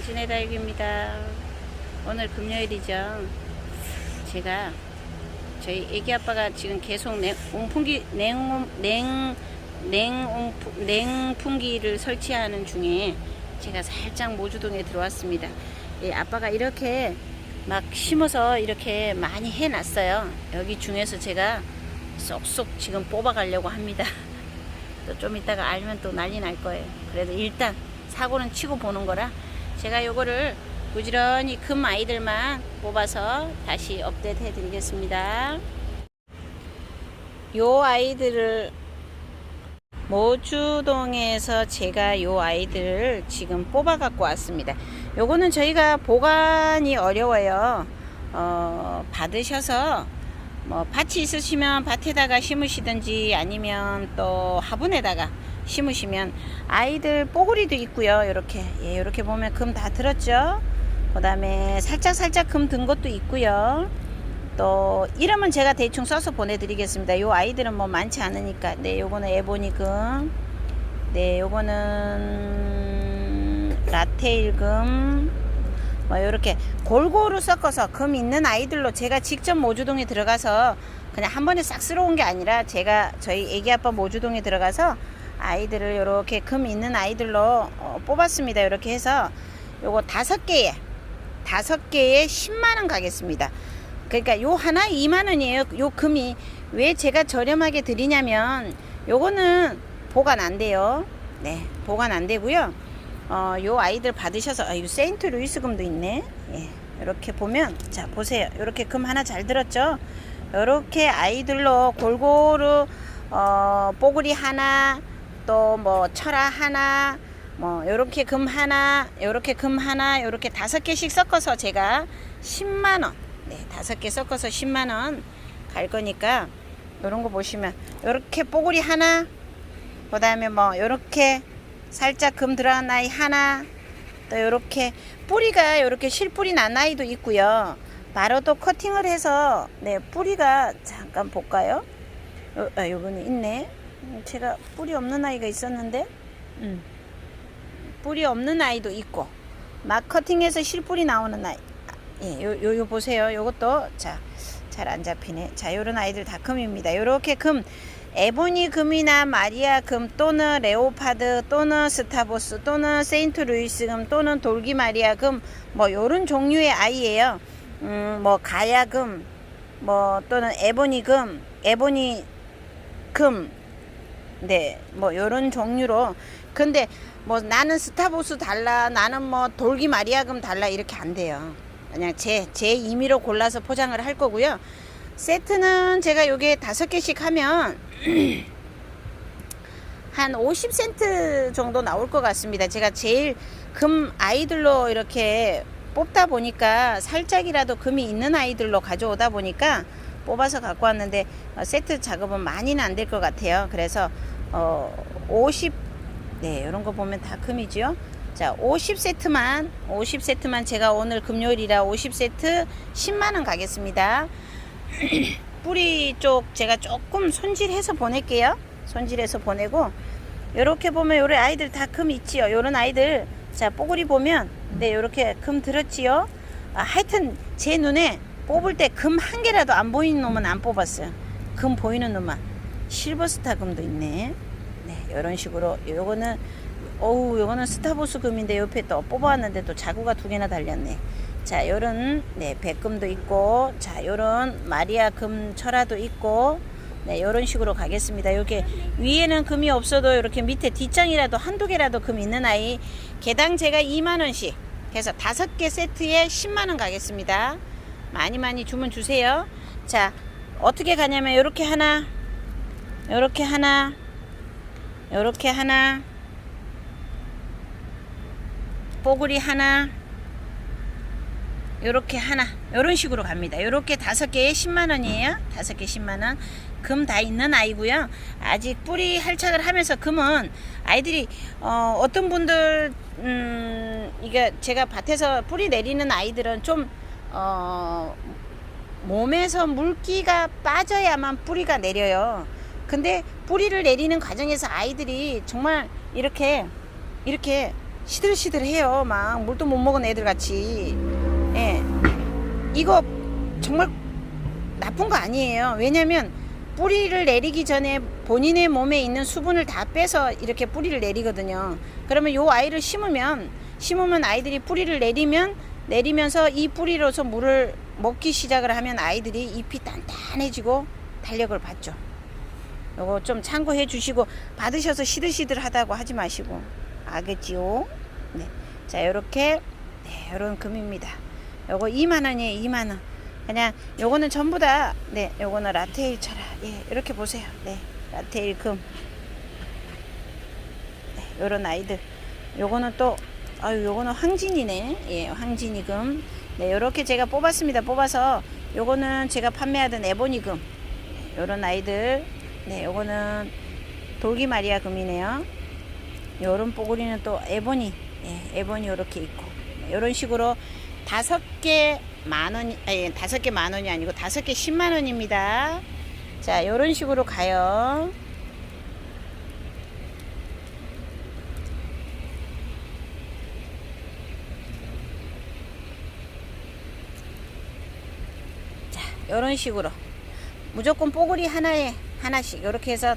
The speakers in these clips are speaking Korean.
은진의 다육입니다. 오늘 금요일이죠. 제가 저희 애기 아빠가 지금 계속 냉, 온풍기, 냉, 냉, 냉, 온풍, 냉풍기를 설치하는 중에 제가 살짝 모주동에 들어왔습니다. 예, 아빠가 이렇게 막 심어서 이렇게 많이 해놨어요. 여기 중에서 제가 쏙쏙 지금 뽑아가려고 합니다. 또 좀 이따가 알면 또 난리 날 거예요. 그래도 일단 사고는 치고 보는 거라 제가 요거를 부지런히 큰 아이들만 뽑아서 다시 업데이트 해 드리겠습니다. 요 아이들을 모주동에서 제가 요 아이들을 지금 뽑아 갖고 왔습니다. 요거는 저희가 보관이 어려워요. 어, 받으셔서 뭐 밭이 있으시면 밭에다가 심으시든지 아니면 또 화분에다가 심으시면 아이들 뽀글이도 있고요. 이렇게 예, 이렇게 보면 금 다 들었죠. 그 다음에 살짝 살짝 금 든 것도 있고요. 또 이름은 제가 대충 써서 보내드리겠습니다. 요 아이들은 뭐 많지 않으니까. 네, 요거는 에보니 금. 네, 요거는 라테일 금. 뭐 이렇게 골고루 섞어서 금 있는 아이들로 제가 직접 모주동에 들어가서 그냥 한 번에 싹 쓸어온 게 아니라 제가 저희 애기 아빠 모주동에 들어가서 아이들을 이렇게 금 있는 아이들로 어, 뽑았습니다. 이렇게 해서 요거 다섯 개에 다섯 개에 10만 원 가겠습니다. 그러니까 요 하나 2만 원이에요. 요 금이 왜 제가 저렴하게 드리냐면 요거는 보관 안 돼요. 네, 보관 안 되고요. 어, 요 아이들 받으셔서 아, 요 세인트 루이스 금도 있네. 예. 이렇게 보면 자, 보세요. 이렇게 금 하나 잘 들었죠? 이렇게 아이들로 골고루 어, 뽀글이 하나 또 뭐 철화 하나 뭐 요렇게 금 하나 요렇게 금 하나 요렇게 다섯 개씩 섞어서 제가 10만 원 네, 다섯 개 섞어서 10만 원 갈 거니까 요런 거 보시면 요렇게 뽀글이 하나 그 다음에 뭐 요렇게 살짝 금 들어간 아이 하나 또 요렇게 뿌리가 요렇게 실뿌리 난 아이도 있고요. 바로 또 커팅을 해서 네 뿌리가 잠깐 볼까요? 요, 아, 요거는 있네. 음, 제가 뿌리 없는 아이가 있었는데 음. 뿌리 없는 아이도 있고 막 커팅해서 실뿌리 나오는 아이 예, 요, 요, 요 보세요. 요것도 자, 잘 안 잡히네. 자, 요런 아이들 다 금입니다. 요렇게 금 에보니 금이나 마리아 금 또는 레오파드 또는 스타보스 또는 세인트 루이스 금 또는 돌기 마리아 금뭐 요런 종류의 아이예요. 음, 뭐 가야 금, 뭐 또는 에보니 금, 에보니 금, 네, 뭐 요런 종류로. 근데 뭐 나는 스타보스 달라, 나는 뭐 돌기 마리아 금 달라 이렇게 안 돼요. 그냥 제, 제 임의로 골라서 포장을 할 거고요. 세트는 제가 요게 다섯 개씩 하면 한 50센트 정도 나올 것 같습니다. 제가 제일 금 아이들로 이렇게 뽑다 보니까 살짝이라도 금이 있는 아이들로 가져오다 보니까 뽑아서 갖고 왔는데 어, 세트 작업은 많이는 안 될 것 같아요. 그래서 어, 50, 네, 이런 거 보면 다 금이죠. 자, 50세트만, 50세트만 제가 오늘 금요일이라 50세트 10만원 가겠습니다. 뿌리 쪽 제가 조금 손질해서 보낼게요. 손질해서 보내고, 요렇게 보면 요런 아이들 다 금 있지요. 요런 아이들, 자, 뽀글이 보면, 네, 요렇게 금 들었지요. 아, 하여튼 제 눈에 뽑을 때 금 한 개라도 안 보이는 놈은 안 뽑았어요. 금 보이는 놈만. 실버스타 금도 있네. 네, 요런 식으로. 요거는 어우 요거는 스타보스 금인데 옆에 또 뽑아왔는데 또 자구가 두 개나 달렸네 자 요런 네 백금도 있고 자 요런 마리아 금 철화도 있고 네 요런 식으로 가겠습니다 요게 위에는 금이 없어도 이렇게 밑에 뒷장이라도 한두 개라도 금 있는 아이 개당 제가 2만 원씩 해서 다섯 개 세트에 10만 원 가겠습니다 많이 많이 주문 주세요. 자 어떻게 가냐면 요렇게 하나 요렇게 하나 요렇게 하나 뽀글이 하나 요렇게 하나 요런 식으로 갑니다. 요렇게 다섯 개에 10만원이에요. 다섯 개 10만원. 금 다 있는 아이고요. 아직 뿌리 할착을 하면서 금은 아이들이 어, 어떤 분들 음, 이게 제가 밭에서 뿌리 내리는 아이들은 좀 어, 몸에서 물기가 빠져야만 뿌리가 내려요 근데 뿌리를 내리는 과정에서 아이들이 정말 이렇게 이렇게 시들시들해요. 막 물도 못 먹은 애들 같이. 예. 이거 정말 나쁜 거 아니에요. 왜냐면 뿌리를 내리기 전에 본인의 몸에 있는 수분을 다 빼서 이렇게 뿌리를 내리거든요. 그러면 요 아이를 심으면 심으면 아이들이 뿌리를 내리면 내리면서 이 뿌리로서 물을 먹기 시작을 하면 아이들이 잎이 단단해지고 달력을 받죠. 요거 좀 참고해 주시고 받으셔서 시들시들하다고 하지 마시고 알겠지요? 네. 자, 요렇게 네, 요런 금입니다. 요거 2만 원이에요. 2만 원. 그냥 요거는 전부 다 네, 요거는 라테일 차라. 예, 이렇게 보세요. 네. 라테일 금. 네, 요런 아이들. 요거는 또 아유, 요거는 황진이네. 예, 황진이 금. 네, 요렇게 제가 뽑았습니다. 뽑아서 요거는 제가 판매하던 에보니 금. 요런 아이들. 네, 요거는 돌기 마리아 금이네요. 요런 뽀글이는 또 에보니. 예, 에보니 요렇게 있고. 네, 요런 식으로 다섯 개 만 원, 아니, 다섯 개 만 원이 아니고 다섯 개 10만 원입니다. 자, 요런 식으로 가요. 자, 요런 식으로. 무조건 뽀글이 하나에 하나씩. 요렇게 해서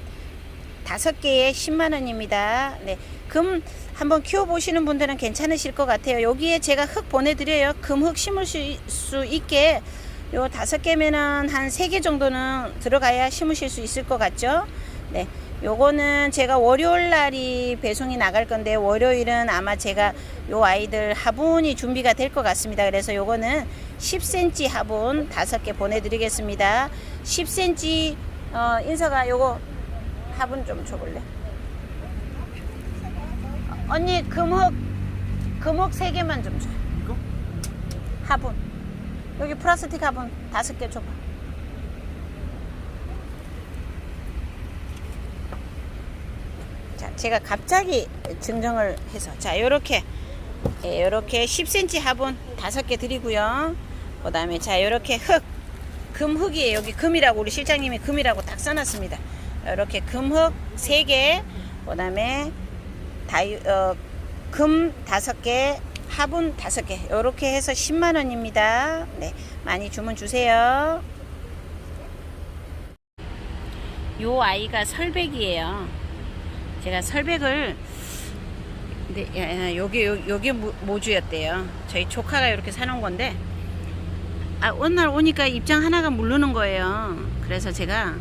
다섯 개에 10만 원입니다. 네. 금 한번 키워 보시는 분들은 괜찮으실 것 같아요. 여기에 제가 흙 보내 드려요. 금흙 심을 수 있게 요 다섯 개면은 한 세 개 정도는 들어가야 심으실 수 있을 것 같죠? 네. 요거는 제가 월요일 날이 배송이 나갈 건데 월요일은 아마 제가 요 아이들 화분이 준비가 될 것 같습니다. 그래서 요거는 10cm 화분 다섯 개 보내드리겠습니다. 10cm 어, 인서가 요거 화분 좀 줘볼래? 언니 금흙 금흙 세 개만 좀 줘. 화분 여기 플라스틱 화분 다섯 개 줘봐. 제가 갑자기 증정을 해서 자, 요렇게 예, 요렇게 10cm 화분 다섯 개 드리고요. 그 다음에 자, 요렇게 흙 금흙이에요. 여기 금이라고 우리 실장님이 금이라고 딱 써놨습니다. 이렇게 금흙 세 개, 그 다음에 다이, 어, 금 다섯 개, 화분 다섯 개. 이렇게 해서 10만 원입니다. 네, 많이 주문 주세요. 요 아이가 설백이에요. 제가 설백을 네, 야, 야, 여기 요- 여기 모- 모주였대요. 저희 조카가 이렇게 사놓은 건데 아, 어느 날 오니까 입장 하나가 물르는 거예요. 그래서 제가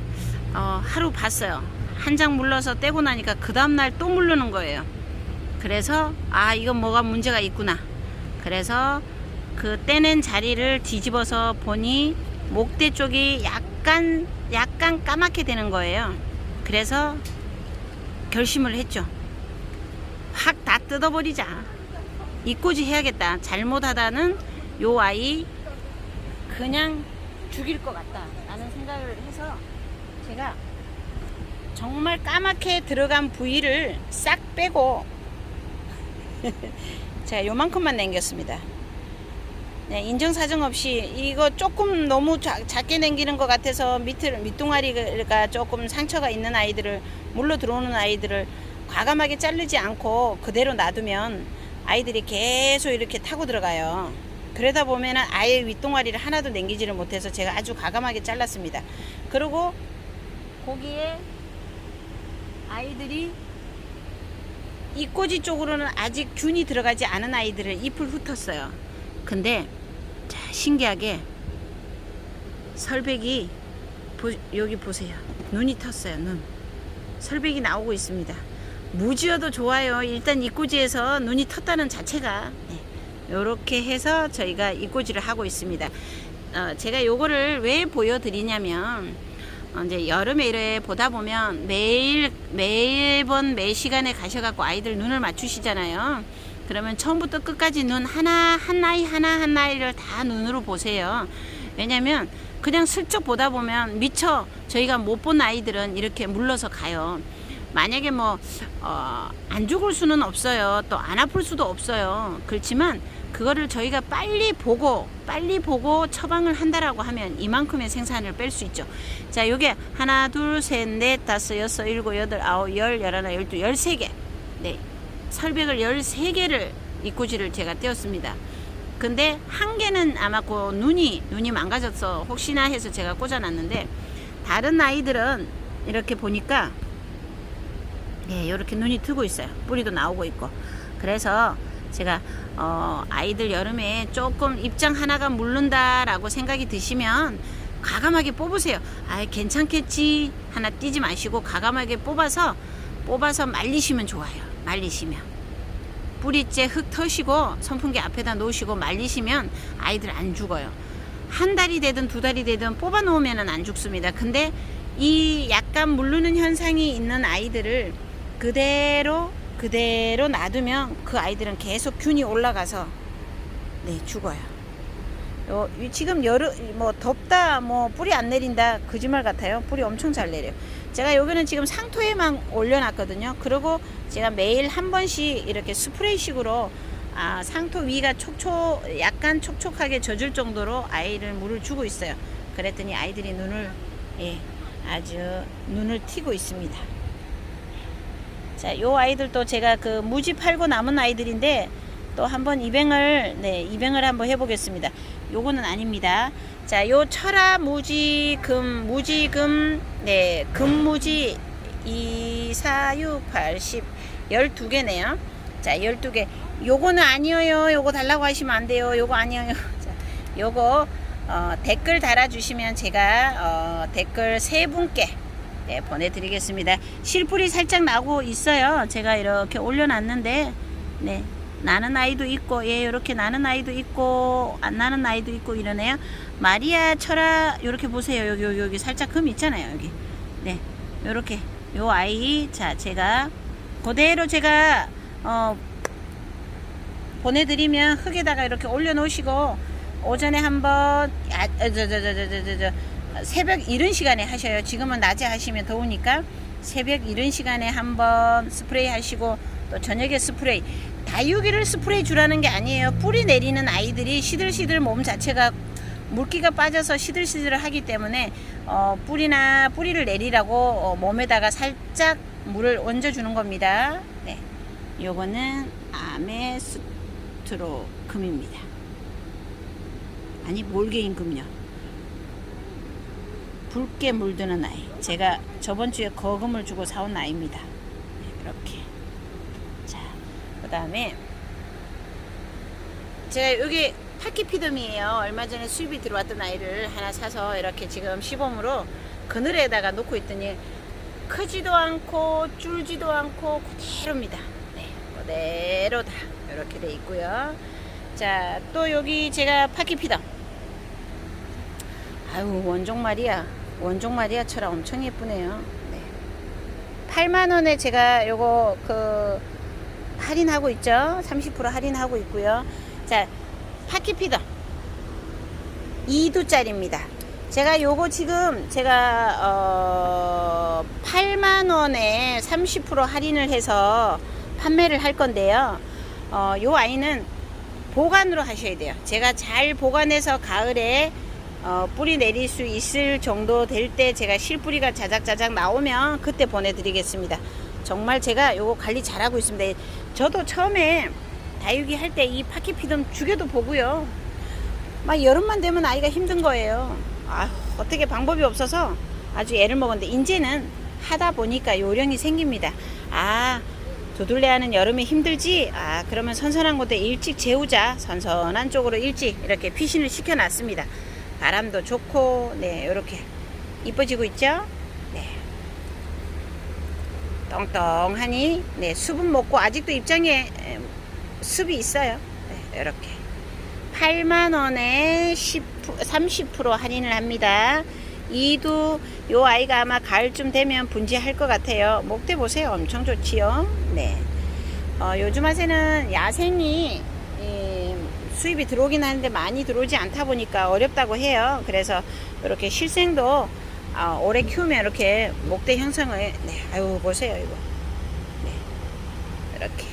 어, 하루 봤어요. 한 장 물러서 떼고 나니까 그 다음 날 또 물르는 거예요. 그래서 아 이건 뭐가 문제가 있구나. 그래서 그 떼낸 자리를 뒤집어서 보니 목대 쪽이 약간 약간 까맣게 되는 거예요. 그래서 결심을 했죠. 확 다 뜯어버리자. 이꼬지 해야겠다. 잘못하다는 요 아이 그냥 죽일 것 같다. 라는 생각을 해서 제가 정말 까맣게 들어간 부위를 싹 빼고 제가 요만큼만 남겼습니다. 네, 인정사정 없이 이거 조금 너무 작, 작게 남기는 것 같아서 밑을 밑둥아리가 조금 상처가 있는 아이들을 물로 들어오는 아이들을 과감하게 자르지 않고 그대로 놔두면 아이들이 계속 이렇게 타고 들어가요. 그러다 보면 은 아예 윗동아리를 하나도 남기지를 못해서 제가 아주 과감하게 잘랐습니다. 그리고 거기에 아이들이 이 꼬지 쪽으로는 아직 균이 들어가지 않은 아이들을 잎을 훑었어요. 근데 자, 신기하게 설백이 보, 여기 보세요. 눈이 텄어요. 눈. 설백이 나오고 있습니다. 무지여도 좋아요. 일단 이꼬지에서 눈이 텄다는 자체가 이렇게 해서 저희가 이꼬지를 하고 있습니다. 어, 제가 요거를 왜 보여드리냐면 어, 이제 여름에 이래 보다 보면 매일 매번 매 시간에 가셔갖고 아이들 눈을 맞추시잖아요. 그러면 처음부터 끝까지 눈 하나 한 아이 하나 한 아이를 다 눈으로 보세요. 왜냐면 그냥 슬쩍 보다 보면 미처 저희가 못 본 아이들은 이렇게 물러서 가요. 만약에 뭐, 어, 안 죽을 수는 없어요. 또 안 아플 수도 없어요. 그렇지만 그거를 저희가 빨리 보고, 빨리 보고 처방을 한다라고 하면 이만큼의 생산을 뺄 수 있죠. 자, 요게 하나, 둘, 셋, 넷, 다섯, 여섯, 일곱, 여덟, 아홉, 열, 열하나, 열두, 열세 개. 네. 설백을 13개를 입구지를 제가 떼었습니다. 근데 한 개는 아마 그 눈이 눈이 망가져서 혹시나 해서 제가 꽂아놨는데 다른 아이들은 이렇게 보니까 예, 이렇게 눈이 트고 있어요. 뿌리도 나오고 있고. 그래서 제가 어, 아이들 여름에 조금 입장 하나가 물른다라고 생각이 드시면 과감하게 뽑으세요. 아, 괜찮겠지 하나 띄지 마시고 과감하게 뽑아서 뽑아서 말리시면 좋아요. 말리시면 뿌리째 흙 터시고 선풍기 앞에다 놓으시고 말리시면 아이들 안 죽어요. 한 달이 되든 두 달이 되든 뽑아 놓으면 안 죽습니다. 근데 이 약간 물르는 현상이 있는 아이들을 그대로 그대로 놔두면 그 아이들은 계속 균이 올라가서 네 죽어요. 요, 이 지금 여름 뭐 덥다 뭐 뿌리 안 내린다 거짓말 같아요. 뿌리 엄청 잘 내려요. 제가 여기는 지금 상토에만 올려놨거든요. 그리고 제가 매일 한 번씩 이렇게 스프레이식으로 아, 상토 위가 촉촉 약간 촉촉하게 젖을 정도로 아이를 물을 주고 있어요. 그랬더니 아이들이 눈을 예, 아주 눈을 튀고 있습니다. 자, 요 아이들도 제가 그 무지 팔고 남은 아이들인데 또 한번 입행을 네, 입행을 한번 해보겠습니다. 요거는 아닙니다. 자, 요 철화 무지 금 무지 금 네, 금무지 2, 4, 6, 80 12개네요. 자, 12개. 요거는 아니에요. 요거 달라고 하시면 안 돼요. 요거 아니에요. 자, 요거 어, 댓글 달아주시면 제가 어, 댓글 세 분께 네, 보내드리겠습니다. 실풀이 살짝 나고 있어요. 제가 이렇게 올려놨는데, 네, 나는 아이도 있고, 예, 이렇게 나는 아이도 있고, 안 나는 아이도 있고 이러네요. 마리아 철아, 이렇게 보세요. 여기, 여기, 여기 살짝 금 있잖아요. 여기. 네, 요렇게. 요 아이, 자, 제가, 그대로 제가, 어, 보내드리면 흙에다가 이렇게 올려놓으시고, 오전에 한번, 아, 저, 저, 저, 저, 저, 저, 저, 새벽 이른 시간에 하셔요. 지금은 낮에 하시면 더우니까 새벽 이른 시간에 한번 스프레이 하시고 또 저녁에 스프레이. 다육이를 스프레이 주라는 게 아니에요. 뿌리 내리는 아이들이 시들시들 몸 자체가 물기가 빠져서 시들시들 하기 때문에 어, 뿌리나 뿌리를 내리라고 어, 몸에다가 살짝 물을 얹어 주는 겁니다. 네, 요거는 아메스트로 금입니다. 아니 몰개인 금요. 붉게 물드는 아이. 제가 저번 주에 거금을 주고 사온 아이입니다. 네, 이렇게. 다음에 제가 여기 파키피덤이에요. 얼마 전에 수입이 들어왔던 아이를 하나 사서 이렇게 지금 시범으로 그늘에다가 놓고 있더니 크지도 않고 줄지도 않고 그대로입니다. 네, 그대로 다 이렇게 돼 있고요. 자, 또 여기 제가 파키피덤. 아유, 원종 말이야. 원종 마리아처럼 엄청 예쁘네요. 네. 8만 원에 제가 요거 그 할인하고 있죠. 30% 할인하고 있고요. 자, 파키피더 2두짜리입니다. 제가 요거 지금 제가 어 8만 원에 30% 할인을 해서 판매를 할 건데요. 어, 요 아이는 보관으로 하셔야 돼요. 제가 잘 보관해서 가을에 어, 뿌리 내릴 수 있을 정도 될 때 제가 실뿌리가 자작자작 나오면 그때 보내드리겠습니다. 정말 제가 요거 관리 잘하고 있습니다. 저도 처음에 다육이 할 때 이 파키피덤 죽여도 보고요. 막 여름만 되면 아이가 힘든 거예요. 아, 어떻게 방법이 없어서 아주 애를 먹었는데 이제는 하다 보니까 요령이 생깁니다. 아, 도둘레하는 여름에 힘들지? 아, 그러면 선선한 곳에 일찍 재우자. 선선한 쪽으로 일찍 이렇게 피신을 시켜놨습니다. 바람도 좋고 네 이렇게 이뻐지고 있죠 네 똥똥하니 네 수분 먹고 아직도 입장에 에, 습이 있어요. 네 이렇게. 8만 원에 10, 30% 할인을 합니다. 이도 요 아이가 아마 가을쯤 되면 분지할 것 같아요. 목대 보세요. 엄청 좋지요. 네. 어, 요즘 화새는 야생이 이, 수입이 들어오긴 하는데 많이 들어오지 않다 보니까 어렵다고 해요. 그래서 이렇게 실생도 아, 오래 키우면 이렇게 목대 형성을 네, 아유 보세요 이거. 네, 이렇게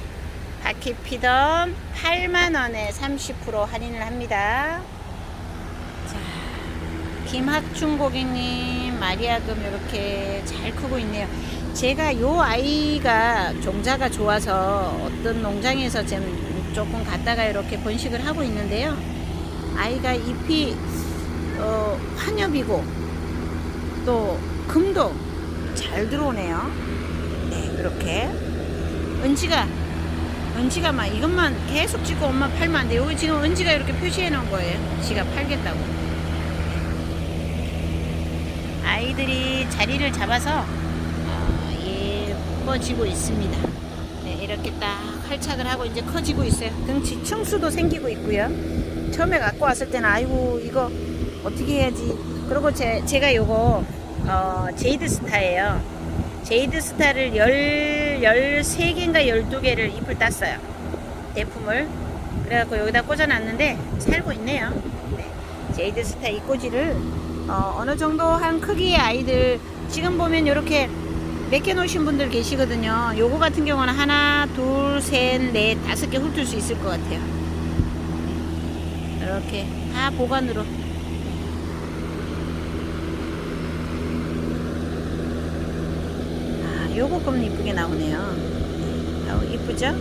바퀴 피덤 8만 원에 30% 할인을 합니다. 자, 김학춘 고객님 마리아금 이렇게 잘 크고 있네요. 제가 요 아이가 종자가 좋아서 어떤 농장에서 지금 조금 갖다가 이렇게 번식을 하고 있는데요. 아이가 잎이 어, 환엽이고 또 금도 잘 들어오네요. 네, 그렇게 은지가 은지가 막 이것만 계속 찍고 엄마 팔면 안 돼요. 여기 지금 은지가 이렇게 표시해 놓은 거예요. 지가 팔겠다고. 아이들이 자리를 잡아서 어, 예뻐지고 있습니다. 네, 이렇게 딱 활착을 하고 이제 커지고 있어요. 등치 층수도 생기고 있고요. 처음에 갖고 왔을 때는 아이고 이거 어떻게 해야지. 그리고 제, 제가 요거 어, 제이드 스타예요. 제이드 스타를 10, 13개인가 12개를 잎을 땄어요. 대품을. 그래갖고 여기다 꽂아놨는데 살고 있네요. 네. 제이드 스타 이 꼬지를 어, 어느 정도 한 크기의 아이들 지금 보면 이렇게 몇개 놓으신 분들 계시거든요. 요거 같은 경우는 하나, 둘, 셋, 넷, 다섯 개 훑을 수 있을 것 같아요. 이렇게 다 보관으로. 요거 금 이쁘게 나오네요. 아우 이쁘죠?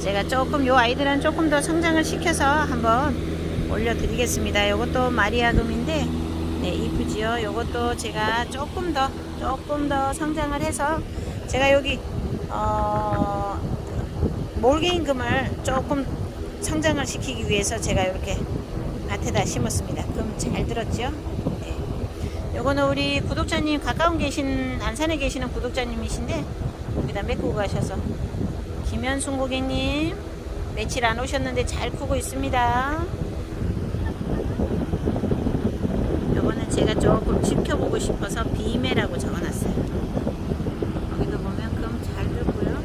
제가 조금 요 아이들은 조금 더 성장을 시켜서 한번 올려드리겠습니다. 요것도 마리아금인데 네 이쁘지요. 요것도 제가 조금 더 조금 더 성장을 해서 제가 여기 어, 몰개인 금을 조금 성장을 시키기 위해서 제가 이렇게 밭에다 심었습니다. 금 잘 들었죠? 네. 요거는 우리 구독자님 가까운 계신 안산에 계시는 구독자님이신데 여기다 메꾸고 가셔서 김현순 고객님 며칠 안 오셨는데 잘 크고 있습니다. 요거는 제가 조금 지켜보고 싶어서 비매라고 적어놨어요. 여기도 보면 금 잘 들고요.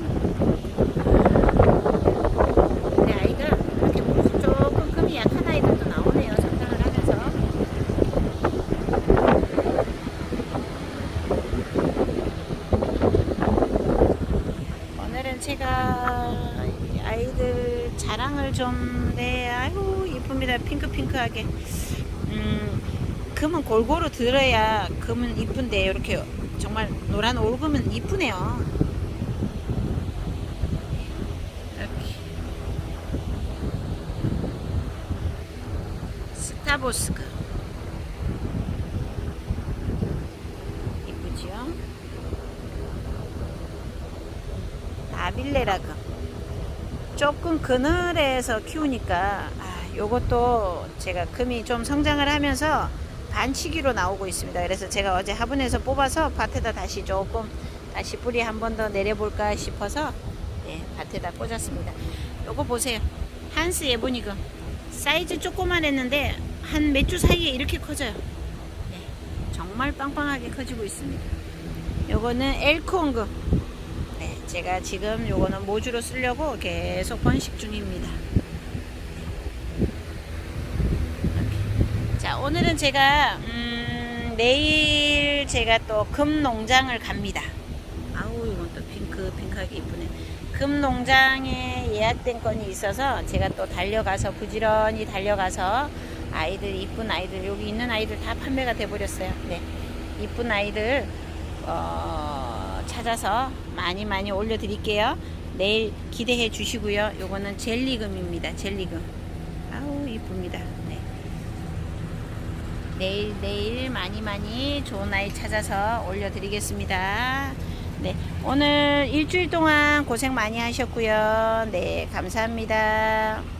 근데 아이가 이렇게 보면 조금 금이 약한 아이들도 나오네요. 성장을 하면서. 오늘은 제가 아이들 자랑을 좀, 네, 아이고, 이쁩니다. 핑크핑크하게. 음, 금은 골고루 들어야 금은 이쁜데, 이렇게 정말 노란 올금은 이쁘네요. 스타보스크. 이쁘지요? 아빌레라금. 조금 그늘에서 키우니까 아, 요것도 제가 금이 좀 성장을 하면서 반치기로 나오고 있습니다. 그래서 제가 어제 화분에서 뽑아서 밭에다 다시 조금 다시 뿌리 한 번 더 내려볼까 싶어서 네, 밭에다 꽂았습니다. 요거 보세요. 한스 예보니금 사이즈 조그만 했는데 한 몇 주 사이에 이렇게 커져요. 네, 정말 빵빵하게 커지고 있습니다. 요거는 엘콩금 네, 제가 지금 요거는 모주로 쓰려고 계속 번식 중입니다. 자, 오늘은 제가 음, 내일 제가 또 금 농장을 갑니다. 아우 이건 또 핑크 핑크하게 이쁘네. 금 농장에 예약된 건이 있어서 제가 또 달려가서 부지런히 달려가서 아이들 이쁜 아이들 여기 있는 아이들 다 판매가 돼 버렸어요. 네, 이쁜 아이들 어, 찾아서 많이 많이 올려드릴게요. 내일 기대해 주시고요. 요거는 젤리금입니다. 젤리금. 아우 이쁩니다. 네. 내일 내일 많이 많이 좋은 아이 찾아서 올려드리겠습니다. 네, 오늘 일주일 동안 고생 많이 하셨고요. 네, 감사합니다.